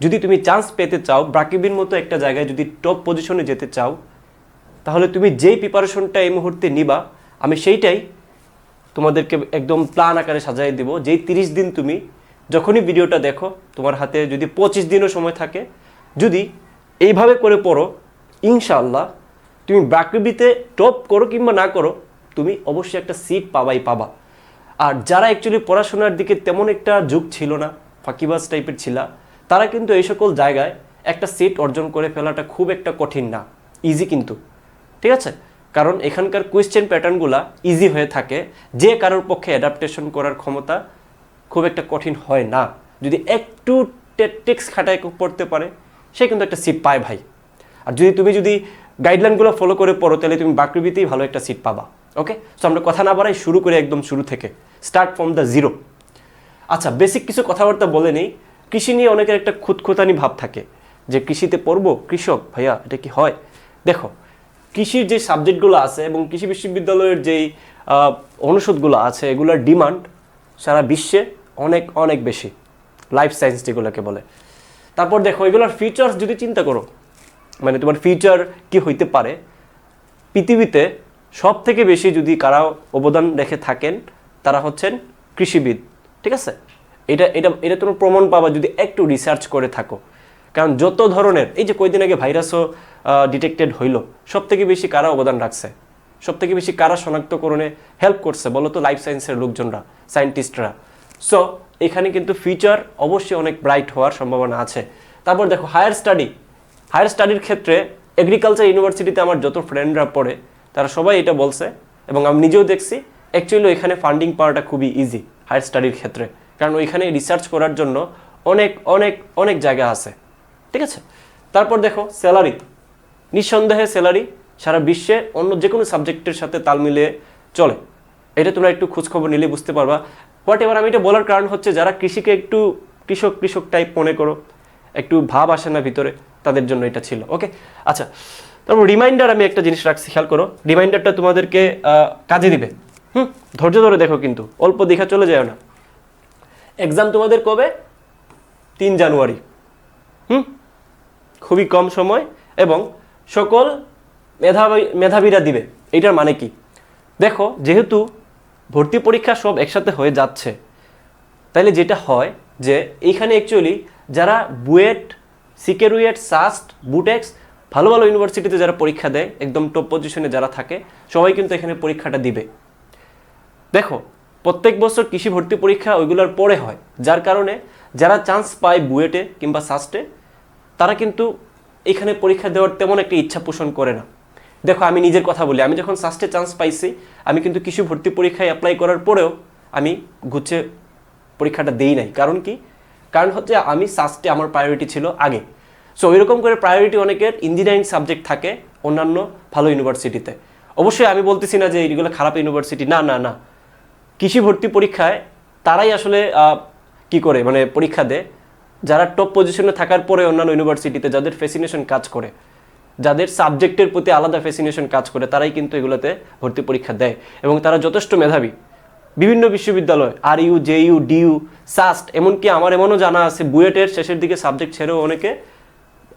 যদি তুমি চান্স পেতে চাও ব্রাকিবির মতো একটা জায়গায় যদি টপ পজিশনে যেতে চাও, তাহলে তুমি যেই প্রিপারেশনটা এই মুহূর্তে নিবা, আমি সেইটাই তোমাদেরকে একদম প্ল্যান আকারে সাজাই দিব। যেই তিরিশ দিন তুমি যখনই ভিডিওটা দেখো, তোমার হাতে যদি পঁচিশ দিনও সময় থাকে, যদি এইভাবে করে পড়ো, ইনশাআল্লাহ তুমি ব্রাকৃবিতে টপ করো কিংবা না করো, তুমি অবশ্যই একটা সিট পাবাই পাবা। আর যারা অ্যাকচুয়ালি পড়াশোনার দিকে তেমন একটা যুগ ছিল না, ফাঁকিবাজ টাইপের ছিল তারা কিন্তু এই সকল জায়গায় একটা সিট অর্জন করে ফেলাটা খুব একটা কঠিন না। ইজি কিন্তু। ঠিক আছে? কারণ এখানকার কোয়েশ্চেন প্যাটার্নগুলা ইজি হয়ে থাকে। যে কারোর পক্ষে অ্যাডাপ্টেশন করার ক্ষমতা খুব একটা কঠিন হয় না। যদি একটু টেক্স খাটায় পড়তে পারে, সে কিন্তু একটা সিট পায় ভাই। আর যদি তুমি যদি গাইডলাইনগুলো ফলো করে পড়ো, তাহলে তুমি বাকৃবিতেই ভালো একটা সিট পাবা। ওকে সো আমরা কথা না বাড়াই শুরু করে একদম শুরু থেকে। স্টার্ট ফ্রম দ্য জিরো আচ্ছা বেসিক কিছু কথাবার্তা বলে নেই। কৃষি নিয়ে অনেকের একটা খুঁতখুতানি ভাব থাকে যে কৃষিতে পড়ব? কৃষক, ভাইয়া, এটা কি হয়? দেখো, কৃষির যে সাবজেক্টগুলো আছে এবং কৃষি বিশ্ববিদ্যালয়ের যেই অনুষদগুলো আছে, এগুলোর ডিমান্ড সারা বিশ্বে অনেক অনেক বেশি। লাইফ সায়েন্স যেগুলোকে বলে। তারপর দেখো, এগুলোর ফিচার্স যদি চিন্তা করো মানে তোমার ফিচার কি হইতে পারে? পৃথিবীতে সব থেকে বেশি যদি কারা অবদান রেখে থাকেন, তারা হচ্ছেন কৃষিবিদ, ঠিক আছে? এটা এটা এটা তোমার প্রমাণ পাবা যদি একটু রিসার্চ করে থাকো। কারণ যত ধরনের, এই যে কয়দিন আগে ভাইরাসও ডিটেক্টেড হইল সব থেকে বেশি কারা অবদান রাখছে? সব থেকে বেশি কারা শনাক্তকরণে হেল্প করছে? বলো তো লাইফ সায়েন্সের লোকজনরা সায়েন্টিস্টরা সো এখানে কিন্তু ফিউচার অবশ্যই অনেক ব্রাইট হওয়ার সম্ভাবনা আছে। তারপর দেখো হায়ার স্টাডি হায়ার স্টাডির ক্ষেত্রে এগ্রিকালচার ইউনিভার্সিটিতে আমার যত ফ্রেন্ডরা পড়ে, তারা সবাই এটা বলছে। এবং আমি নিজেও দেখছি। অ্যাকচুয়ালি এখানে ফান্ডিং পাওয়াটা খুবই ইজি হায়ার স্টাডির ক্ষেত্রে। কারণ ওইখানে রিসার্চ করার জন্য অনেক অনেক অনেক জায়গা আছে। ঠিক আছে? তারপর দেখো স্যালারি নিঃসন্দেহে স্যালারি সারা বিশ্বে অন্য যে কোনো সাবজেক্টের সাথে তাল মিলিয়ে চলে। এটা তোমরা একটু খোঁজখবর নিলে বুঝতে পারবা। হোয়াট এবার আমি এটা বলার কারণ হচ্ছে, যারা কৃষিকে একটু কৃষক কৃষক টাইপ মনে করো, একটু ভাব আসে না ভিতরে, তাদের জন্য এটা ছিল। ওকে আচ্ছা তারপর রিমাইন্ডার আমি একটা জিনিস রাখছি, খেয়াল করো। রিমাইন্ডারটা তোমাদেরকে কাজে দিবে। হুম? ধৈর্য ধরে দেখো কিন্তু। অল্প দেখা চলে যায় না। এক্সাম তোমাদের কবে? তিন জানুয়ারি। হুম? খুবই কম সময় এবং সকল মেধাবী, মেধাবীরা দিবে। এটার মানে কি? দেখো, যেহেতু ভর্তি পরীক্ষা সব একসাথে হয়ে যাচ্ছে, তাইলে যেটা হয় যে এইখানে অ্যাকচুয়ালি যারা বুয়েট, সিকেরুয়েট, সাস্ট, বুটেক্স, ভালো ভালো ইউনিভার্সিটিতে যারা পরীক্ষা দেয়, একদম টপ পজিশনে যারা থাকে, সবাই কিন্তু এখানে পরীক্ষাটা দিবে। দেখো প্রত্যেক বছর কৃষি ভর্তি পরীক্ষা ওইগুলোর পরে হয়। যার কারণে যারা চান্স পায় বুয়েটে কিংবা সাস্টে, তারা কিন্তু এখানে পরীক্ষা দেওয়ার তেমন একটা ইচ্ছা পোষণ করে না। দেখো, আমি নিজের কথা বলি। আমি যখন সাস্টে চান্স পাইছি, আমি কিন্তু কৃষি ভর্তি পরীক্ষায় অ্যাপ্লাই করার পরেও আমি গুচ্ছে পরীক্ষাটা দেই নাই। কারণ কি? কারণ হচ্ছে আমি সাস্টে আমার প্রায়োরিটি ছিল আগে। সো ওইরকম করে প্রায়োরিটি অনেকের ইঞ্জিনিয়ারিং সাবজেক্ট থাকে অন্যান্য ভালো ইউনিভার্সিটিতে অবশ্যই আমি বলতেছি না যে এইগুলো খারাপ ইউনিভার্সিটি না না না। কৃষি ভর্তি পরীক্ষায় তারাই আসলে কি করে মানে পরীক্ষা দেয়। যারা টপ পজিশনে থাকার পরে অন্যান্য ইউনিভার্সিটিতে যাদের ফ্যাসিনেশন কাজ করে, যাদের সাবজেক্টের প্রতি আলাদা ফ্যাসিনেশন কাজ করে, তারাই কিন্তু এগুলোতে ভর্তি পরীক্ষা দেয়। এবং তারা যথেষ্ট মেধাবী। বিভিন্ন বিশ্ববিদ্যালয় R U J U DU, SUST, এমনকি আমার এমনও জানা আছে, বুয়েটের শেষের দিকে সাবজেক্ট ছেড়েও অনেকে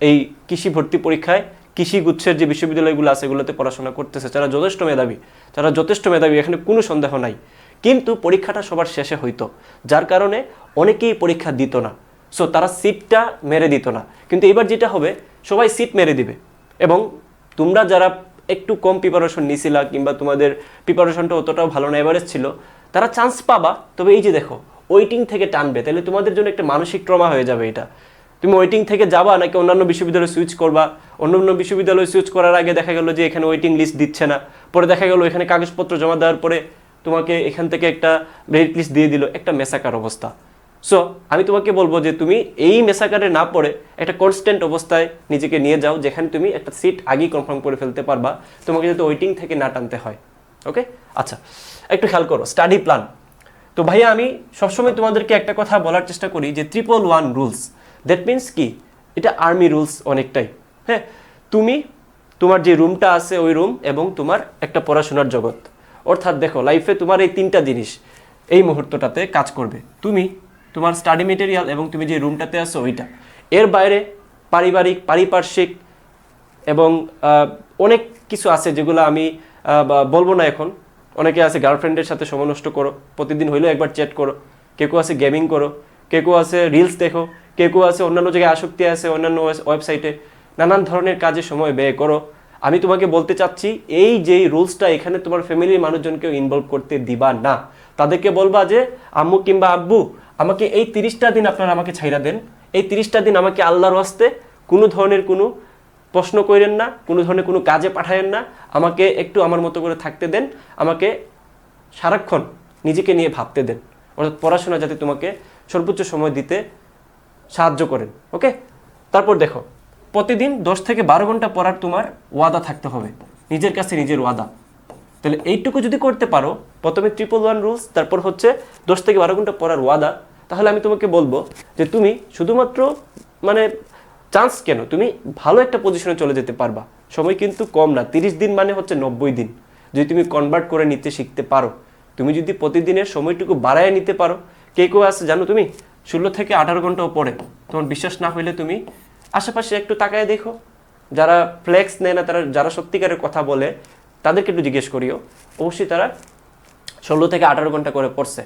এই কৃষি ভর্তি পরীক্ষায় কৃষি গুচ্ছের যে বিশ্ববিদ্যালয়গুলো আছে, এগুলোতে পড়াশোনা করতেছে। যারা যথেষ্ট মেধাবী, যারা যথেষ্ট মেধাবী, এখানে কোনো সন্দেহ নাই। কিন্তু পরীক্ষাটা সবার শেষে হইতো, যার কারণে অনেকেই পরীক্ষা দিত না। সো তারা সিটটা মেরে দিত না। কিন্তু এবার যেটা হবে, সবাই সিট মেরে দিবে। এবং তোমরা যারা একটু কম প্রিপারেশন নিছিলা কিংবা তোমাদের প্রিপারেশনটা অতটাও ভালো না এভারেজ ছিল, তারা চান্স পাবা। তবে এই যে দেখো ওয়েটিং থেকে টানবে। তাহলে তোমাদের জন্য একটা মানসিক ট্রমা হয়ে যাবে এটা। তুমি ওয়েটিং থেকে যাবা নাকি অন্যান্য বিশ্ববিদ্যালয়ে সুইচ করবা? অন্য অন্য বিশ্ববিদ্যালয়ে সুইচ করার আগে দেখা গেল যে এখানে ওয়েটিং লিস্ট দিচ্ছে না। পরে দেখা গেল এখানে কাগজপত্র জমা দেওয়ার পরে তোমাকে এখান থেকে একটা মেরিট লিস্ট দিয়ে দিল, একটা মেসাকার অবস্থা। সো আমি তোমাকে বলব যে তুমি এই মেসাকারে না পড়ে একটা কনস্ট্যান্ট অবস্থায় নিজেকে নিয়ে যাও, যেখানে তুমি একটা সিট আগেই কনফার্ম করে ফেলতে পারবা, তোমাকে যাতে ওয়েটিং থেকে না টানতে হয়। ওকে আচ্ছা একটু খেয়াল করো স্টাডি প্ল্যান তো ভাইয়া, আমি সবসময় তোমাদেরকে একটা কথা বলার চেষ্টা করি যে triple one rules that means কি? এটা আর্মি রুলস অনেকটাই। হ্যাঁ? তুমি তোমার যে রুমটা আছে ওই রুম এবং তোমার একটা পড়াশোনার জগৎ। অর্থাৎ দেখো লাইফে তোমার এই তিনটা জিনিস, এই মুহূর্তটাতে কাজ করবে। তুমি, তোমার স্টাডি মেটেরিয়াল এবং তুমি যে রুমটাতে আছো, ওইটা। এর বাইরে পারিবারিক, পারিপার্শ্বিক এবং অনেক কিছু আছে যেগুলো আমি বলব না এখন। অনেকে আছে গার্লফ্রেন্ডের সাথে সময় নষ্ট করো, প্রতিদিন হইলেও একবার চ্যাট করো। কেউ কেউ আছে গেমিং করো, কেউ কেউ আছে রিলস দেখো, কেউ কেউ আছে অন্যান্য জায়গায় আসক্তি আছে অন্যান্য ওয়েবসাইটে নানান ধরনের কাজে সময় ব্যয় করো। আমি তোমাকে বলতে চাচ্ছি, এই যেই রুলসটা এখানে তোমার ফ্যামিলির মানুষজনকেও ইনভলভ করতে দিবা না। তাদেরকে বলবা যে, আম্মু কিংবা আব্বু, আমাকে এই তিরিশটা দিন আপনারা আমাকে ছাইরা দেন। এই তিরিশটা দিন আমাকে আল্লাহর ওয়াস্তে কোনো ধরনের কোনো প্রশ্ন করেন না, কোনো ধরনের কোনো কাজে পাঠায়েন না। আমাকে একটু আমার মতো করে থাকতে দেন, আমাকে সারাক্ষণ নিজেকে নিয়ে ভাবতে দেন। অর্থাৎ পড়াশোনা যাতে তোমাকে সর্বোচ্চ সময় দিতে সাহায্য করেন, ওকে? তারপর দেখো প্রতিদিন দশ থেকে বারো ঘণ্টা পড়ার তোমার ওয়াদা থাকতে হবে। নিজের কাছে নিজের ওয়াদা। তাহলে এইটুকু যদি করতে পারো, প্রথমে ট্রিপল ওয়ান রুলস তারপর হচ্ছে দশ থেকে বারো ঘণ্টা পড়ার ওয়াদা, তাহলে আমি তোমাকে বলব যে তুমি শুধুমাত্র মানে চান্স কেন? তুমি ভালো একটা পজিশনে চলে যেতে পারবা। সময় কিন্তু কম না। তিরিশ দিন মানে হচ্ছে নব্বই দিন। যদি তুমি কনভার্ট করে নিতে শিখতে পারো। তুমি যদি প্রতিদিনের সময়টুকু বাড়ায় নিতে পারো, কে কেউ আছে জানো তুমি? ষোলো থেকে আঠারো ঘন্টাও পড়ে তোমার বিশ্বাস না হইলে তুমি আশেপাশে একটু তাকায় দেখো। যারা ফ্লেক্স নেয় না, তারা যারা সত্যিকারের কথা বলে, তাদেরকে একটু জিজ্ঞেস করিও। অবশ্যই তারা ষোলো থেকে আঠারো ঘণ্টা করে পড়ছে।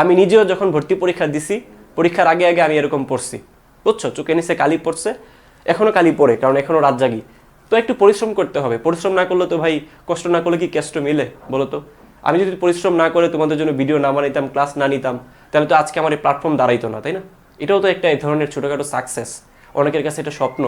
আমি নিজেও যখন ভর্তি পরীক্ষা দিছি, পরীক্ষার আগে আগে আমি এরকম পড়ছি। বুঝছ? চোখে নিচে কালি পড়ছে এখনও কালি পড়ে, কারণ এখনও রাত জাগি। তো একটু পরিশ্রম করতে হবে। পরিশ্রম না করলে তো ভাই, কষ্ট না করলে কি কেষ্ট মিলে, বলো তো? আমি যদি পরিশ্রম না করে তোমাদের জন্য ভিডিও না বানাইতাম ক্লাস না নিতাম, তাহলে তো আজকে আমার এই প্ল্যাটফর্ম দাঁড়াইতো না, তাই না? এটাও তো একটা এই ধরনের ছোটোখাটো সাকসেস অনেকের কাছে এটা স্বপ্ন।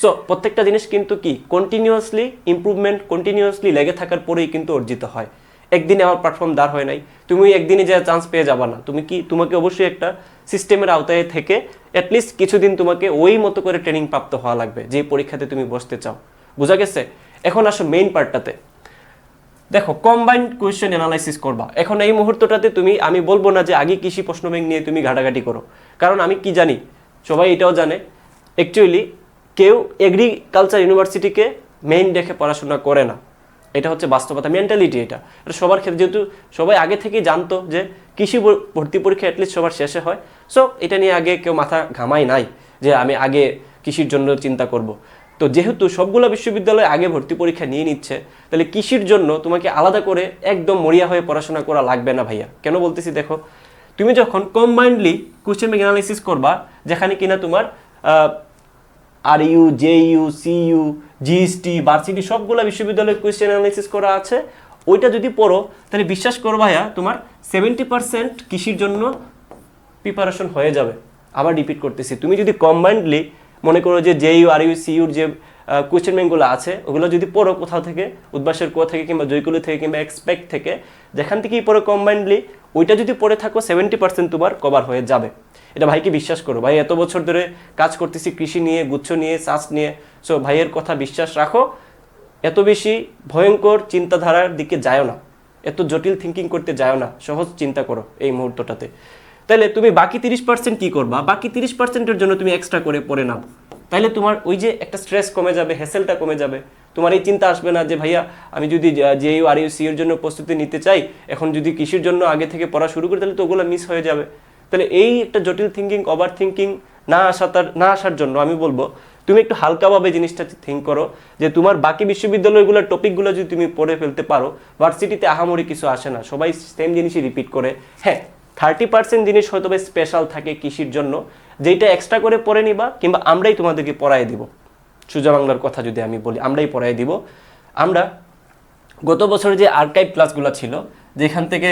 সো প্রত্যেকটা জিনিস কিন্তু কি? কন্টিনিউয়াসলি ইমপ্রুভমেন্ট কন্টিনিউয়াসলি লেগে থাকার পরেই কিন্তু অর্জিত হয়। একদিনে আমার প্ল্যাটফর্ম দাঁড় হয় নাই। তুমি একদিনে যা চান্স পেয়ে যাবা না। তুমি কি তোমাকে অবশ্যই একটা সিস্টেমের আওতায় থেকে অ্যাটলিস্ট কিছুদিন তোমাকে ওই মতো করে ট্রেনিং প্রাপ্ত হওয়া লাগবে যে পরীক্ষাতে তুমি বসতে চাও। বোঝা গেছে? এখন আসো মেইন পার্টটাতে দেখো কম্বাইন্ড কোয়েশ্চেন অ্যানালাইসিস করবা। এখন এই মুহূর্তটাতে তুমি আমি বলব না যে আগে কৃষি প্রশ্ন ব্যাংক নিয়ে তুমি ঘাটাঘাটি করো। কারণ আমি কি জানি? সবাই এটাও জানে। অ্যাকচুয়ালি কেউ এগ্রিকালচার ইউনিভার্সিটিকে মেইন দেখে পড়াশোনা করে না। এটা হচ্ছে বাস্তবতা মেন্টালিটি এটা। এটা সবার ক্ষেত্রে যেহেতু সবাই আগে থেকেই জানতো যে কৃষি ভর্তি পরীক্ষা অ্যাটলিস্ট সবার শেষে হয়। সো এটা নিয়ে আগে কেউ মাথা ঘামাই নাই যে আমি আগে কৃষির জন্য চিন্তা করব। তো যেহেতু সবগুলো বিশ্ববিদ্যালয় আগে ভর্তি পরীক্ষা নিয়ে নিচ্ছে, তাহলে কৃষির জন্য তোমাকে আলাদা করে একদম মরিয়া হয়ে পড়াশোনা করা লাগবে না ভাইয়া। কেন বলতেছি দেখো, তুমি যখন কম্বাইন্ডলি কোশ্চেন ব্যাংক অ্যানালাইসিস করবা, যেখানে কিনা তোমার R U J U C U GST, varsity, সবগুলো বিশ্ববিদ্যালয়ের কোয়েশ্চেন অ্যানালাইসিস করা আছে। ওইটা যদি পড়ো, তাহলে বিশ্বাস করো ভাইয়া, তোমার সেভেন্টি পার্সেন্ট কৃষির জন্য প্রিপারেশন হয়ে যাবে। আবার রিপিট করতেছি। তুমি যদি কম্বাইন্ডলি মনে করো যে J U R U C your যে কোয়েশ্চেন ব্যাঙ্কগুলো আছে, ওগুলো যদি পড়ো কোথাও থেকে উদ্বাসের কোয়া থেকে কিংবা জয়কুলি থেকে কিংবা এক্সপেক্ট থেকে, যেখান থেকেই পড়ো কম্বাইন্ডলি ওইটা যদি পড়ে থাকো সেভেন্টি পার্সেন্ট তোমার কভার হয়ে যাবে। এটা ভাইকে বিশ্বাস করো। ভাই, এত বছর ধরে কাজ করতেছি, কৃষি নিয়ে, গুচ্ছ নিয়ে, চাষ নিয়ে। সো ভাইয়ের কথা বিশ্বাস রাখো। এত বেশি ভয়ঙ্কর চিন্তাধারার দিকে যায়ও না। এত জটিল থিঙ্কিং করতে যায়ও না। সহজ চিন্তা করো এই মুহূর্তটাতে। তাহলে তুমি বাকি তিরিশ পার্সেন্ট কী করবা? বাকি তিরিশ পার্সেন্টের জন্য তুমি এক্সট্রা করে পড়ে নাও। তাহলে তোমার ওই যে একটা স্ট্রেস কমে যাবে হ্যাসেলটা কমে যাবে। তোমার এই চিন্তা আসবে না যে, ভাইয়া, আমি যদি J U R U C এর জন্য প্রস্তুতি নিতে চাই, এখন যদি কৃষির জন্য আগে থেকে পড়া শুরু করি, তাহলে তো ওগুলো মিস হয়ে যাবে। তাহলে এই একটা জটিল থিঙ্কিং ওভার থিঙ্কিং না আসা তার, না আসার জন্য আমি বলব, তুমি একটু হালকাভাবে জিনিসটা থিঙ্ক করো, যে তোমার বাকি বিশ্ববিদ্যালয়গুলোর টপিকগুলো যদি তুমি পড়ে ফেলতে পারো ভার্সিটিতে আহামরি কিছু আসে না, সবাই সেম জিনিসই রিপিট করে। হ্যাঁ থার্টি পার্সেন্ট জিনিস হয়তো স্পেশাল থাকে কৃষির জন্য যেটা এক্সট্রা করে পড়ে নিবা, কিংবা আমরাই তোমাদেরকে পড়াই দিব। সুজা বাংলার কথা যদি আমি বলি, আমরাই পড়াই দিব। আমরা গত বছরে যে আর্কাইভ ক্লাসগুলো ছিল, যেখান থেকে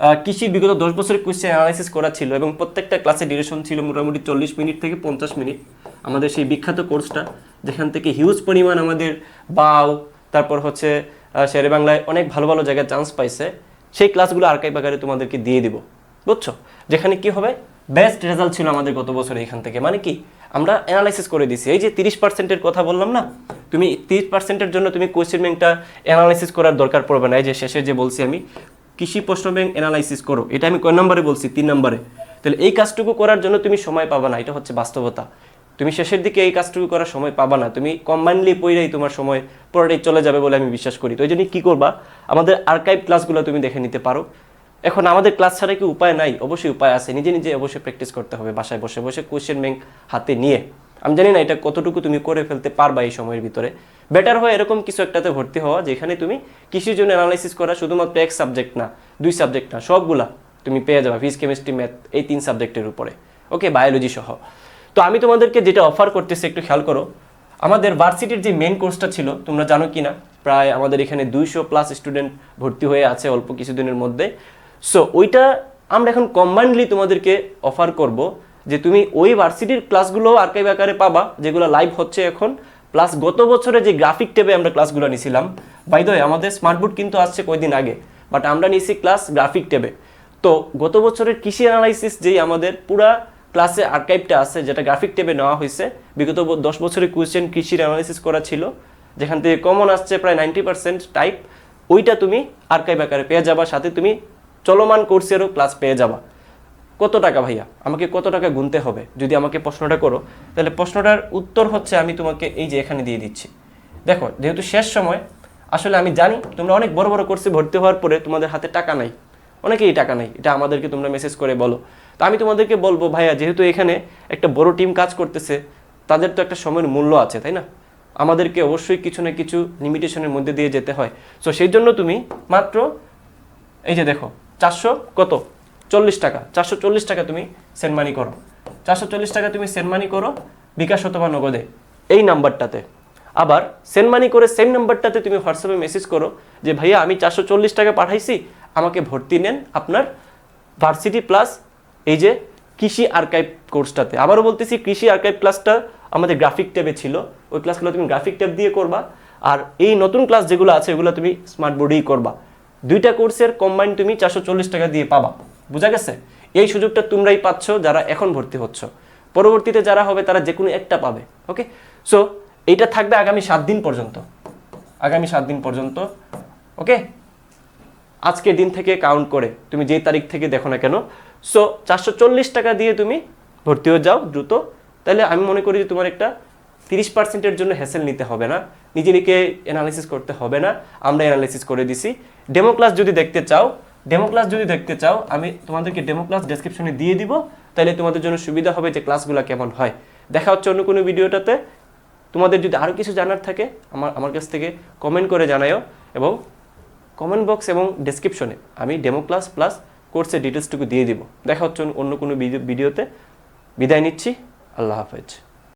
কৃষির বিগত দশ বছরের কোয়েশ্চেন অ্যানালাইসিস করা ছিল এবং প্রত্যেকটা ক্লাসে ডিউরেশন ছিল মোটামুটি চল্লিশ মিনিট থেকে পঞ্চাশ মিনিট। আমাদের সেই বিখ্যাত কোর্সটা যেখান থেকে হিউজ পরিমাণ আমাদের বাও, তারপর হচ্ছে শেরে বাংলায় অনেক ভালো ভালো জায়গায় চান্স পাইছে। সেই ক্লাসগুলো আর্কাইভ আকারে তোমাদেরকে দিয়ে দিব। বুঝছ? যেখানে কি হবে? বেস্ট রেজাল্ট ছিল আমাদের গত বছর এখান থেকে। মানে কি? আমরা অ্যানালাইসিস করে দিছি। এই যে তিরিশ পার্সেন্টের কথা বললাম না? তুমি তিরিশ পার্সেন্টের জন্য তুমি কোয়েশ্চেন ব্যাংকটা অ্যানালাইসিস করার দরকার পড়বে না। এই যে শেষে যে বলছি আমি কৃষি প্রশ্ন ব্যাংক অ্যানালাইসিস করো। এটা আমি কয় নম্বরে বলছি? তিন নম্বরে। তাহলে এই কাজটুকু করার জন্য তুমি সময় পাবা না, এটা হচ্ছে বাস্তবতা। তুমি শেষের দিকে এই কাজটুকু করার সময় পাবা না। তুমি কম্বাইনলি পড়লেই তোমার সময় পুরোটাই চলে যাবে বলে আমি বিশ্বাস করি। তো এই জন্য কী করবা? আমাদের আর্কাইভ ক্লাসগুলো তুমি দেখে নিতে পারো। এখন আমাদের ক্লাস ছাড়া কি উপায় নাই? অবশ্যই উপায় আছে। নিজে নিজে অবশ্যই প্র্যাকটিস করতে হবে বাসায় বসে বসে কোয়েশ্চেন ব্যাংক হাতে নিয়ে। আমি জানি না এটা কতটুকু তুমি করে ফেলতে পারবা এই সময়ের ভিতরে। বেটার হয় এরকম কিছু একটাতে ভর্তি হওয়া, যেখানে তুমি কৃষির জন্য অ্যানালাইসিস করা শুধুমাত্র এক সাবজেক্ট না, দুই সাবজেক্ট না, সবগুলা তুমি পেয়ে যাবে ফিজিক্স কেমিস্ট্রি ম্যাথ এই তিন সাবজেক্টের উপরে। ওকে বায়োলজি সহ। তো আমি তোমাদেরকে যেটা অফার করতেছি, একটু খেয়াল করো। আমাদের ভার্সিটির যে মেন কোর্সটা ছিল, তোমরা জানো কি না প্রায় আমাদের এখানে দুইশো প্লাস স্টুডেন্ট ভর্তি হয়ে আছে অল্প কিছুদিনের মধ্যে। সো ওইটা আমরা এখন কম্বাইন্ডলি তোমাদেরকে অফার করব। যে তুমি ওই ভার্সিটির ক্লাসগুলো আর্কাইভ আকারে পাবা, যেগুলো লাইভ হচ্ছে এখন প্লাস গত বছরে যে গ্রাফিক টেবে আমরা ক্লাসগুলো নিছিলাম বাই আমাদের স্মার্টবোর্ড কিন্তু আসছে কয়দিন আগে বাট আমরা নিয়েছি ক্লাস গ্রাফিক টেবে তো গত বছরের কৃষি অ্যানালাইসিস যেই আমাদের পুরা ক্লাসে আর্কাইভটা আছে, যেটা গ্রাফিক টেবে নেওয়া হয়েছে, বিগত দশ বছরের কোয়েশ্চেন কৃষির অ্যানালাইসিস করা ছিল, যেখান থেকে কমন আসছে প্রায় নাইনটি পার্সেন্ট টাইপ ওইটা তুমি আর্কাইভ আকারে পেয়ে যাবা, সাথে তুমি চলমান কোর্সেরও ক্লাস পেয়ে যাবা। কত টাকা ভাইয়া? আমাকে কত টাকা গুনতে হবে? যদি আমাকে প্রশ্নটা করো, তাহলে প্রশ্নটার উত্তর হচ্ছে আমি তোমাকে এই যে এখানে দিয়ে দিচ্ছি। দেখো, যেহেতু শেষ সময়, আসলে আমি জানি তোমরা অনেক বড় বড় কোর্সে ভর্তি হওয়ার পরে তোমাদের হাতে টাকা নাই। অনেকেই টাকা নাই। এটা আমাদেরকে তোমরা মেসেজ করে বলো। তো আমি তোমাদেরকে বলব ভাইয়া, যেহেতু এখানে একটা বড় টিম কাজ করতেছে, তাদের তো একটা সময়ের মূল্য আছে, তাই না? আমাদেরকে অবশ্যই কিছু না কিছু লিমিটেশনের মধ্যে দিয়ে যেতে হয়। সো সেই জন্য তুমি মাত্র, এই যে দেখো, চারশো কত? চল্লিশ টাকা, চারশো চল্লিশ টাকা তুমি সেন্ড মানি করো। চারশো চল্লিশ টাকা তুমি সেন্ড মানি করো বিকাশ অথবা নগদে এই নাম্বারটাতে। আবার সেন্ড মানি করে সেম নাম্বারটাতে তুমি হোয়াটসঅ্যাপে মেসেজ করো যে, ভাইয়া, আমি চারশো চল্লিশ টাকা পাঠাইছি, আমাকে ভর্তি নেন আপনার ভার্সিটি প্লাস এই যে কৃষি আর্কাইভ কোর্সটাতে আবারও বলতেছি, কৃষি আর্কাইভ ক্লাসটা আমাদের গ্রাফিক ট্যাবে ছিল। ওই ক্লাসগুলো তুমি গ্রাফিক ট্যাব দিয়ে করবা। আর এই নতুন ক্লাস যেগুলো আছে, ওগুলো তুমি স্মার্ট বোর্ডেই করবা। দুইটা কোর্সের কম্বাইন তুমি চারশো চল্লিশ টাকা দিয়ে পাবা। বুঝা গেছে? এই সুযোগটা তোমরাই পাচ্ছ যারা এখন ভর্তি হচ্ছ। পরবর্তীতে যারা হবে, তারা যে কোনো একটা পাবে ওকে সো এইটা থাকবে আগামী সাত দিন পর্যন্ত। আগামী সাত দিন পর্যন্ত ওকে আজকের দিন থেকে কাউন্ট করে, তুমি যে তারিখ থেকে দেখো না কেন? সো চারশো চল্লিশ টাকা দিয়ে তুমি ভর্তি হয়ে যাও দ্রুত। তাহলে আমি মনে করি যে তোমার একটা তিরিশ পার্সেন্টের জন্য হ্যাসেল নিতে হবে না। নিজে নিজে অ্যানালিসিস করতে হবে না। আমরা অ্যানালিসিস করে দিছি। ডেমো ক্লাস যদি দেখতে চাও ডেমো ক্লাস যদি দেখতে চাও, আমি তোমাদেরকে ডেমো ক্লাস ডেসক্রিপশনে দিয়ে দিব, তাহলে তোমাদের জন্য সুবিধা হবে যে ক্লাসগুলো কেমন হয়। দেখা হচ্ছে অন্য কোনো ভিডিওটাতে। তোমাদের যদি আরও কিছু জানার থাকে, আমার আমার কাছ থেকে কমেন্ট করে জানাও এবং কমেন্ট বক্স এবং ডেসক্রিপশনে আমি ডেমো ক্লাস প্লাস কোর্সের ডিটেলসটুকু দিয়ে দিব। দেখা হচ্ছে অন্য কোনো ভিডিওতে। বিদায় নিচ্ছি। আল্লাহ হাফেজ।